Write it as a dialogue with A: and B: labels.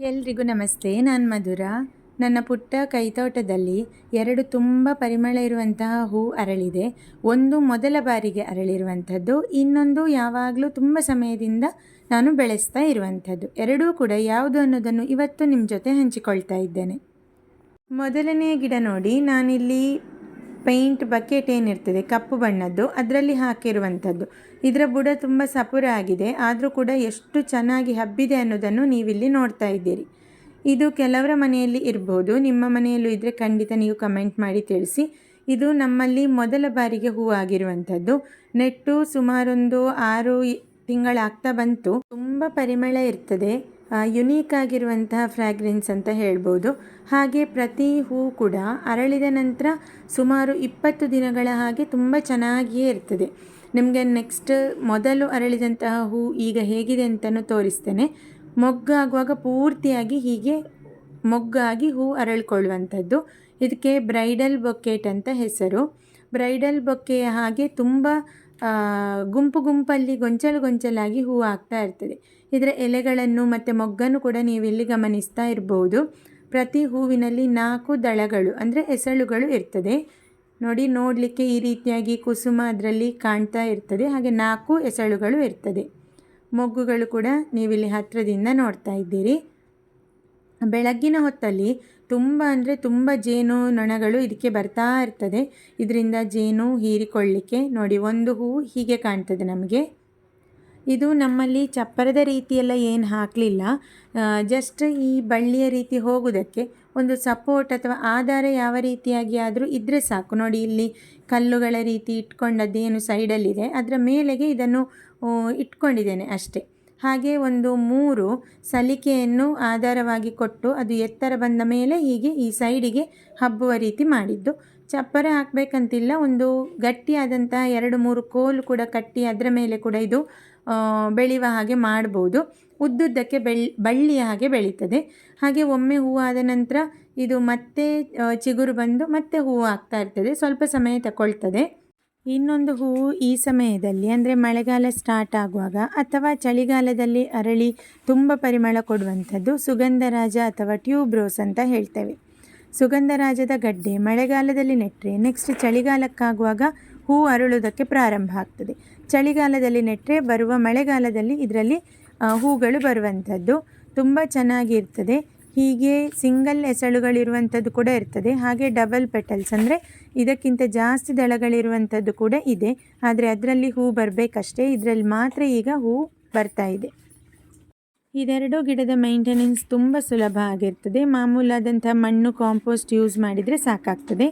A: ಎಲ್ರಿಗೂ ನಮಸ್ತೆ, ನಾನು ಮಧುರ. ನನ್ನ ಪುಟ್ಟ ಕೈತೋಟದಲ್ಲಿ ಎರಡು ತುಂಬ ಪರಿಮಳ ಇರುವಂತಹ ಹೂ ಅರಳಿದೆ. ಒಂದು ಮೊದಲ ಬಾರಿಗೆ ಅರಳಿರುವಂಥದ್ದು, ಇನ್ನೊಂದು ಯಾವಾಗಲೂ ತುಂಬ ಸಮಯದಿಂದ ನಾನು ಬೆಳೆಸ್ತಾ ಇರುವಂಥದ್ದು. ಎರಡೂ ಕೂಡ ಯಾವುದು ಅನ್ನೋದನ್ನು ಇವತ್ತು ನಿಮ್ಮ ಜೊತೆ ಹಂಚಿಕೊಳ್ತಾ ಇದ್ದೇನೆ. ಮೊದಲನೆಯ ಗಿಡ ನೋಡಿ, ನಾನಿಲ್ಲಿ ಪೇಂಟ್ ಬಕೆಟ್ ಏನಿರ್ತದೆ, ಕಪ್ಪು ಬಣ್ಣದ್ದು, ಅದರಲ್ಲಿ ಹಾಕಿರುವಂಥದ್ದು. ಇದರ ಬುಡ ತುಂಬ ಸಪುರ ಆಗಿದೆ, ಆದರೂ ಕೂಡ ಎಷ್ಟು ಚೆನ್ನಾಗಿ ಹಬ್ಬಿದೆ ಅನ್ನೋದನ್ನು ನೀವಿಲ್ಲಿ ನೋಡ್ತಾ ಇದ್ದೀರಿ. ಇದು ಕೆಲವರ ಮನೆಯಲ್ಲಿ ಇರ್ಬೋದು, ನಿಮ್ಮ ಮನೆಯಲ್ಲೂ ಇದ್ದರೆ ಖಂಡಿತ ನೀವು ಕಮೆಂಟ್ ಮಾಡಿ ತಿಳಿಸಿ. ಇದು ನಮ್ಮಲ್ಲಿ ಮೊದಲ ಬಾರಿಗೆ ಹೂವಾಗಿರುವಂಥದ್ದು ನೆಟ್ಟು ಸುಮಾರೊಂದು ಆರು ತಿಂಗಳಾಗ್ತಾ ಬಂತು. ತುಂಬ ಪರಿಮಳ ಇರ್ತದೆ. ಯುನೀಕ್ ಆಗಿರುವಂತಹ ಫ್ರ್ಯಾಗ್ರೆನ್ಸ್ ಅಂತ ಹೇಳ್ಬೋದು. ಹಾಗೆ ಪ್ರತಿ ಹೂ ಕೂಡ ಅರಳಿದ ನಂತರ ಸುಮಾರು ಇಪ್ಪತ್ತು ದಿನಗಳ ಹಾಗೆ ತುಂಬ ಚೆನ್ನಾಗಿಯೇ ಇರ್ತದೆ. ನಿಮಗೆ ನೆಕ್ಸ್ಟ್ ಮೊದಲು ಅರಳಿದಂತಹ ಹೂ ಈಗ ಹೇಗಿದೆ ಅಂತಲೂ ತೋರಿಸ್ತೇನೆ. ಮೊಗ್ಗಾಗುವಾಗ ಪೂರ್ತಿಯಾಗಿ ಹೀಗೆ ಮೊಗ್ಗಾಗಿ ಹೂ ಅರಳ್ಕೊಳ್ಳುವಂಥದ್ದು. ಇದಕ್ಕೆ ಬ್ರೈಡಲ್ ಬೊಕ್ಕೆಟ್ ಅಂತ ಹೆಸರು. ಬ್ರೈಡಲ್ ಬೊಕ್ಕೆಯ ಹಾಗೆ ತುಂಬ ಗುಂಪು ಗುಂಪಲ್ಲಿ ಗೊಂಚಲು ಗೊಂಚಲಾಗಿ ಹೂ ಆಗ್ತಾ ಇರ್ತದೆ. ಇದರ ಎಲೆಗಳನ್ನು ಮತ್ತು ಮೊಗ್ಗನ್ನು ಕೂಡ ನೀವು ಇಲ್ಲಿ ಗಮನಿಸ್ತಾ ಇರ್ಬೋದು. ಪ್ರತಿ ಹೂವಿನಲ್ಲಿ ನಾಲ್ಕು ದಳಗಳು ಅಂದರೆ ಎಸಳುಗಳು ಇರ್ತದೆ. ನೋಡಿ, ನೋಡಲಿಕ್ಕೆ ಈ ರೀತಿಯಾಗಿ ಕುಸುಮ ಅದರಲ್ಲಿ ಕಾಣ್ತಾ ಇರ್ತದೆ. ಹಾಗೆ ನಾಲ್ಕು ಎಸಳುಗಳು ಇರ್ತದೆ. ಮೊಗ್ಗುಗಳು ಕೂಡ ನೀವಿಲ್ಲಿ ಹತ್ತಿರದಿಂದ ನೋಡ್ತಾ ಇದ್ದೀರಿ. ಬೆಳಗ್ಗಿನ ಹೊತ್ತಲ್ಲಿ ತುಂಬ ಅಂದರೆ ತುಂಬ ಜೇನು ನೊಣಗಳು ಇದಕ್ಕೆ ಬರ್ತಾ ಇರ್ತದೆ. ಇದರಿಂದ ಜೇನು ಹೀರಿಕೊಳ್ಳಿಕ್ಕೆ ನೋಡಿ, ಒಂದು ಹೂವು ಹೀಗೆ ಕಾಣ್ತದೆ ನಮಗೆ. ಇದು ನಮ್ಮಲ್ಲಿ ಚಪ್ಪರದ ರೀತಿಯೆಲ್ಲ ಏನು ಹಾಕಲಿಲ್ಲ. ಜಸ್ಟ್ ಈ ಬಳ್ಳಿಯ ರೀತಿ ಹೋಗುವುದಕ್ಕೆ ಒಂದು ಸಪೋರ್ಟ್ ಅಥವಾ ಆಧಾರ ಯಾವ ರೀತಿಯಾಗಿ ಆದರೂ ಇದ್ದರೆ ಸಾಕು. ನೋಡಿ, ಇಲ್ಲಿ ಕಲ್ಲುಗಳ ರೀತಿ ಇಟ್ಕೊಂಡದ್ದೇನು ಸೈಡಲ್ಲಿದೆ ಅದರ ಮೇಲೆಗೆ ಇದನ್ನು ಇಟ್ಕೊಂಡಿದ್ದೇನೆ ಅಷ್ಟೇ. ಹಾಗೆ ಒಂದು ಮೂರು ಸಲಿಕೆಯನ್ನು ಆಧಾರವಾಗಿ ಕೊಟ್ಟು ಅದು ಎತ್ತರ ಬಂದ ಮೇಲೆ ಹೀಗೆ ಈ ಸೈಡಿಗೆ ಹಬ್ಬುವ ರೀತಿ ಮಾಡಿದ್ದು. ಚಪ್ಪರ ಹಾಕಬೇಕಂತಿಲ್ಲ, ಒಂದು ಗಟ್ಟಿಯಾದಂತಹ ಎರಡು ಮೂರು ಕೋಲು ಕೂಡ ಕಟ್ಟಿ ಅದರ ಮೇಲೆ ಕೂಡ ಇದು ಬೆಳೆಯುವ ಹಾಗೆ ಮಾಡ್ಬೋದು. ಉದ್ದುದ್ದಕ್ಕೆ ಬೆಳ್, ಬಳ್ಳಿಯ ಹಾಗೆ ಬೆಳೀತದೆ. ಹಾಗೆ ಒಮ್ಮೆ ಹೂವಾದ ನಂತರ ಇದು ಮತ್ತೆ ಚಿಗುರು ಬಂದು ಮತ್ತೆ ಹೂವು ಆಗ್ತಾ ಇರ್ತದೆ. ಸ್ವಲ್ಪ ಸಮಯ ತಗೊಳ್ತದೆ. ಇನ್ನೊಂದು ಹೂವು ಈ ಸಮಯದಲ್ಲಿ, ಅಂದರೆ ಮಳೆಗಾಲ ಸ್ಟಾರ್ಟ್ ಆಗುವಾಗ ಅಥವಾ ಚಳಿಗಾಲದಲ್ಲಿ ಅರಳಿ ತುಂಬ ಪರಿಮಳ ಕೊಡುವಂಥದ್ದು ಸುಗಂಧರಾಜ ಅಥವಾ ಟ್ಯೂಬ್ರೋಸ್ ಅಂತ ಹೇಳ್ತೇವೆ. ಸುಗಂಧರಾಜದ ಗಡ್ಡೆ ಮಳೆಗಾಲದಲ್ಲಿ ನೆಟ್ಟರೆ ನೆಕ್ಸ್ಟ್ ಚಳಿಗಾಲಕ್ಕಾಗುವಾಗ ಹೂ ಅರಳುವುದಕ್ಕೆ ಪ್ರಾರಂಭ ಆಗ್ತದೆ. ಚಳಿಗಾಲದಲ್ಲಿ ನೆಟ್ಟರೆ ಬರುವ ಮಳೆಗಾಲದಲ್ಲಿ ಇದರಲ್ಲಿ ಹೂಗಳು ಬರುವಂಥದ್ದು ತುಂಬ ಚೆನ್ನಾಗಿರ್ತದೆ. ಹೀಗೆ ಸಿಂಗಲ್ ಎಸಳುಗಳಿರುವಂಥದ್ದು ಕೂಡ ಇರ್ತದೆ. ಹಾಗೆ ಡಬಲ್ ಪೆಟಲ್ಸ್ ಅಂದರೆ ಇದಕ್ಕಿಂತ ಜಾಸ್ತಿ ದಳಗಳಿರುವಂಥದ್ದು ಕೂಡ ಇದೆ. ಆದರೆ ಅದರಲ್ಲಿ ಹೂ ಬರಬೇಕಷ್ಟೇ. ಇದರಲ್ಲಿ ಮಾತ್ರ ಈಗ ಹೂ ಬರ್ತಾ ಇದೆ. ಇದೆರಡೂ ಗಿಡದ ಮೇಂಟೆನೆನ್ಸ್ ತುಂಬ ಸುಲಭ ಆಗಿರ್ತದೆ. ಮಾಮೂಲಾದಂಥ ಮಣ್ಣು ಕಾಂಪೋಸ್ಟ್ ಯೂಸ್ ಮಾಡಿದರೆ ಸಾಕಾಗ್ತದೆ.